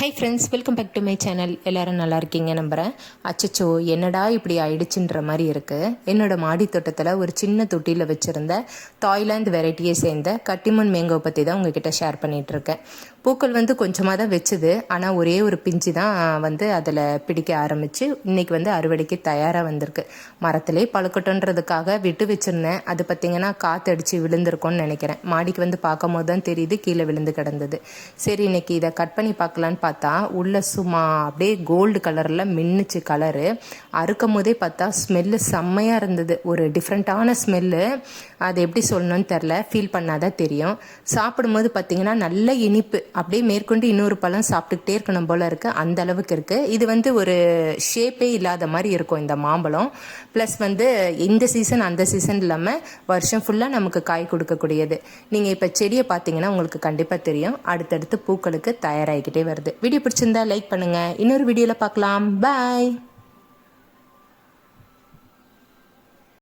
Hi friends welcome back to my channel எல்லோரும் நல்லா இருக்கீங்க நம்புகிறேன் அச்சச்சோ என்னடா இப்படி ஆயிடுச்சுன்ற மாதிரி இருக்குது என்னோடய மாடி தோட்டத்தில் ஒரு சின்ன தொட்டியில் வச்சுருந்த தாய்லாந்து வெரைட்டியை சேர்ந்த கட்டிமண் மேங்கோ பற்றி தான் உங்ககிட்ட ஷேர் பண்ணிகிட்ருக்கேன் பூக்கள் வந்து கொஞ்சமாக தான் வச்சுது. ஆனால் ஒரே ஒரு பிஞ்சு தான் வந்து அதில் பிடிக்க ஆரம்பித்து இன்றைக்கி வந்து அறுவடைக்கு தயாராக வந்திருக்கு. மரத்திலே பழுக்கட்டுன்றதுக்காக விட்டு வச்சுருந்தேன். அது பார்த்திங்கன்னா காற்றடிச்சு விழுந்திருக்கோன்னு நினைக்கிறேன். மாடிக்கு வந்து பார்க்கும் போது தான் தெரியுது கீழே விழுந்து கிடந்தது. சரி இன்னைக்கு இதை கட் பண்ணி பார்க்கலான்னு பார்த்தா உள்ள சும்மா அப்படியே கோல்டு கலரில் மின்னுச்சு கலரு அறுக்கும் போதே பார்த்தா ஸ்மெல்லு செம்மையாக இருந்தது. ஒரு டிஃப்ரெண்ட்டான ஸ்மெல்லு அது எப்படி சொல்லணும்னு தெரில ஃபீல் பண்ணாதான் தெரியும். சாப்பிடும்போது பார்த்தீங்கன்னா நல்ல இனிப்பு. அப்படியே மேற்கொண்டு இன்னொரு பழம் சாப்பிட்டுக்கிட்டே இருக்கணும் போல இருக்குது அந்த அளவுக்கு இருக்குது இது வந்து ஒரு ஷேப்பே இல்லாத மாதிரி இருக்கும் இந்த மாம்பழம். ப்ளஸ் வந்து இந்த சீசன் அந்த சீசன் இல்லாமல் வருஷம் ஃபுல்லாக நமக்கு காய் கொடுக்கக்கூடியது. நீங்கள் இப்போ செடியை பார்த்தீங்கன்னா உங்களுக்கு கண்டிப்பாக தெரியும். அடுத்தடுத்து பூக்களுக்கு தயாராகிக்கிட்டே வருது. வீடியோ பிடிச்சிருந்தா லைக் பண்ணுங்கள் இன்னொரு வீடியோவில் பார்க்கலாம். பாய்